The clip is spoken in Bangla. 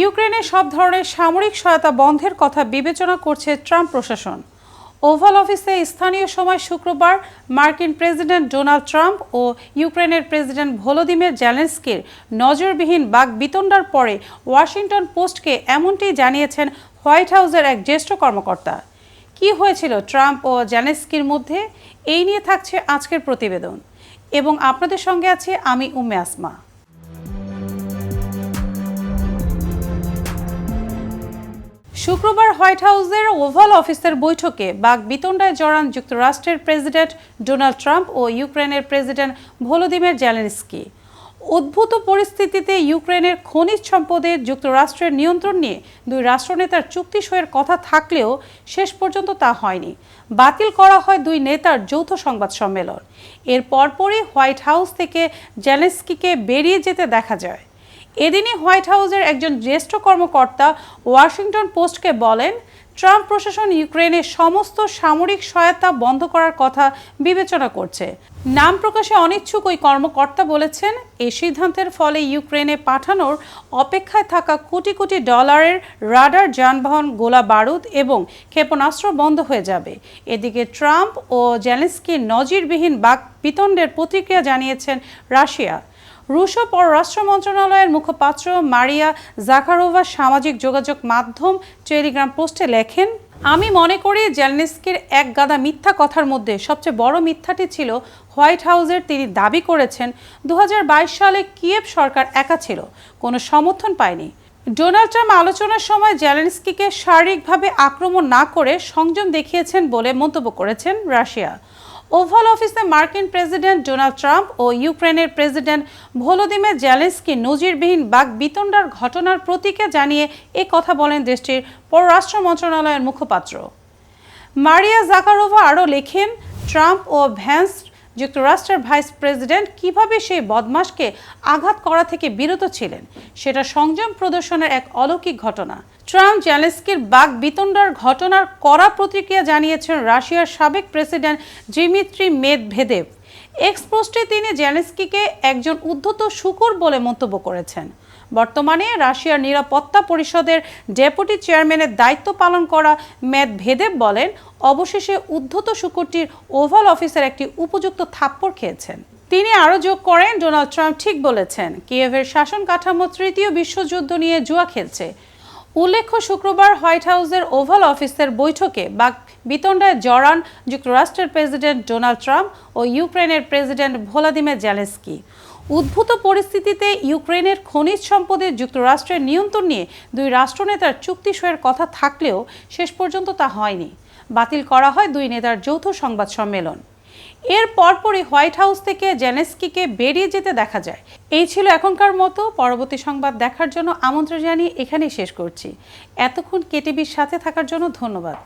ইউক্রেনে সব ধরনের সামরিক সহায়তা বন্ধের কথা বিবেচনা করছে ট্রাম্প প্রশাসন। ওভাল অফিসে স্থানীয় সময় শুক্রবার মার্কিন প্রেসিডেন্ট ডোনাল্ড ট্রাম্প ও ইউক্রেনের প্রেসিডেন্ট ভলোদিমির জেলেন্সকির নজরবিহীন বাক বিতণ্ডার পরে ওয়াশিংটন পোস্টকে এমনটি জানিয়েছেন হোয়াইট হাউসের এক জ্যেষ্ঠ কর্মকর্তা। কি হয়েছিল ট্রাম্প ও জেলেন্সকির মধ্যে? এই নিয়ে থাকছে আজকের প্রতিবেদন। এবং আপনাদের সঙ্গে আছে আমি উম্মে আসমা। শুক্রবার হোয়াইট হাউসের ওভাল অফিসের বৈঠকে বাক বিতণ্ডায় জড়ান যুক্তরাষ্ট্রের প্রেসিডেন্ট ডোনাল্ড ট্রাম্প ও ইউক্রেনের প্রেসিডেন্ট ভলোদিমির জেলেনস্কি। উদ্ভূত পরিস্থিতিতে ইউক্রেনের খনিজ সম্পদে যুক্তরাষ্ট্রের নিয়ন্ত্রণ নিয়ে দুই রাষ্ট্রনেতার চুক্তি সইয়ের কথা থাকলেও শেষ পর্যন্ত তা হয়নি। বাতিল করা হয় দুই নেতার যৌথ সংবাদ সম্মেলন। এর পরপরই হোয়াইট হাউস থেকে জেলেন্সকিকে বেরিয়ে যেতে দেখা যায়। এদিনই হোয়াইট হাউসের একজন জ্যেষ্ঠ কর্মকর্তা ওয়াশিংটন পোস্টকে বলেন, ট্রাম্প প্রশাসন ইউক্রেনের সমস্ত সামরিক সহায়তা বন্ধ করার কথা বিবেচনা করছে। নাম প্রকাশে অনিচ্ছুক ওই কর্মকর্তা বলেছেন, এই সিদ্ধান্তের ফলে ইউক্রেনে পাঠানোর অপেক্ষায় থাকা কোটি কোটি ডলারের রাডার যানবাহন, গোলা বারুদ এবং ক্ষেপণাস্ত্র বন্ধ হয়ে যাবে। এদিকে ট্রাম্প ও জেলেন্সকির নজিরবিহীন বাক বিতণ্ডের প্রতিক্রিয়া জানিয়েছেন রাশিয়া। রুশো পররাষ্ট্র মন্ত্রণালয়ের মুখপাত্র মারিয়া জাকারোভা সামাজিক যোগাযোগ মাধ্যম টেলিগ্রাম পোস্টে লেখেন, আমি মনে করি জেলনিস্কির এক গাদা মিথ্যা কথার মধ্যে সবচেয়ে বড় মিথ্যাটি ছিল হোয়াইট হাউসের তিনি দাবি করেছেন দু হাজার বাইশ সালে কিয়েভ সরকার একা ছিল, কোনো সমর্থন পায়নি। ডোনাল্ড ট্রাম্প আলোচনার সময় জেলেন্সকিকে শারীরিকভাবে আক্রমণ না করে সংযম দেখিয়েছেন বলে মন্তব্য করেছেন রাশিয়া। ওভাল অফিসে মার্কিন প্রেসিডেন্ট ডোনাল্ড ট্রাম্প ও ইউক্রেনের প্রেসিডেন্ট ভলোদিমির জেলেন্সকি নজিরবিহীন বাক বিতণ্ডার ঘটনার প্রতীকে জানিয়ে এ কথা বলেন দেশটির পররাষ্ট্র মন্ত্রণালয়ের মুখপাত্র। মারিয়া জাকারোভা আরও লেখেন, ট্রাম্প ও ভ্যান্স যুক্তরাষ্ট্রের ভাইস প্রেসিডেন্ট কীভাবে সেই বদমাসকে আঘাত করা থেকে বিরত ছিলেন, সেটা সংযম প্রদর্শনের এক অলৌকিক ঘটনা। ট্রাম্প জেলেন্সকির বাক বিতণ্ডার ঘটনার কড়া প্রতিক্রিয়া জানিয়েছেন রাশিয়ার সাবেক প্রেসিডেন্ট জিমিত্রি মেদভেদেব এক্সপোস্টে তিনি জেলেন্সকিকে একজন উদ্ধত শুকুর বলে মন্তব্য করেছেন। বর্তমানে রাশিয়ার নিরাপত্তা পরিষদের ডেপুটি চেয়ারম্যানের দায়িত্ব পালন করা ম্যাদ ভেদেব বলেন, অবশেষে উদ্ধত শুকুরটির ওভাল অফিসের একটি উপযুক্ত থাপ্পড় খেয়েছেন। তিনি আরও যোগ করেন, ডোনাল্ড ট্রাম্প ঠিক বলেছেন, কিয়েভের শাসন কাঠামো তৃতীয় বিশ্বযুদ্ধ নিয়ে জুয়া খেলছে। উল্লেখ্য, শুক্রবার হোয়াইট হাউসের ওভাল অফিসের বৈঠকে বাক বিতণ্ডায় জড়ান যুক্তরাষ্ট্রের প্রেসিডেন্ট ডোনাল্ড ট্রাম্প ও ইউক্রেনের প্রেসিডেন্ট ভোলাদিমির জেলেন্সকি। উদ্ভূত পরিস্থিতিতে ইউক্রেনের খনিজ সম্পদের যুক্তরাষ্ট্রের নিয়ন্ত্রণ নিয়ে দুই রাষ্ট্রনেতার চুক্তি সইয়ের কথা থাকলেও শেষ পর্যন্ত তা হয়নি। বাতিল করা হয় দুই নেতার যৌথ সংবাদ সম্মেলন। এর পরপরই হোয়াইট হাউস থেকে জেনেস্কিকে বেরিয়ে যেতে দেখা যায়। এই ছিল এখনকার মতো। পরবর্তী সংবাদ দেখার জন্য আমন্ত্রণ জানিয়ে এখানেই শেষ করছি। এতক্ষণ কেটিভির সাথে থাকার জন্য ধন্যবাদ।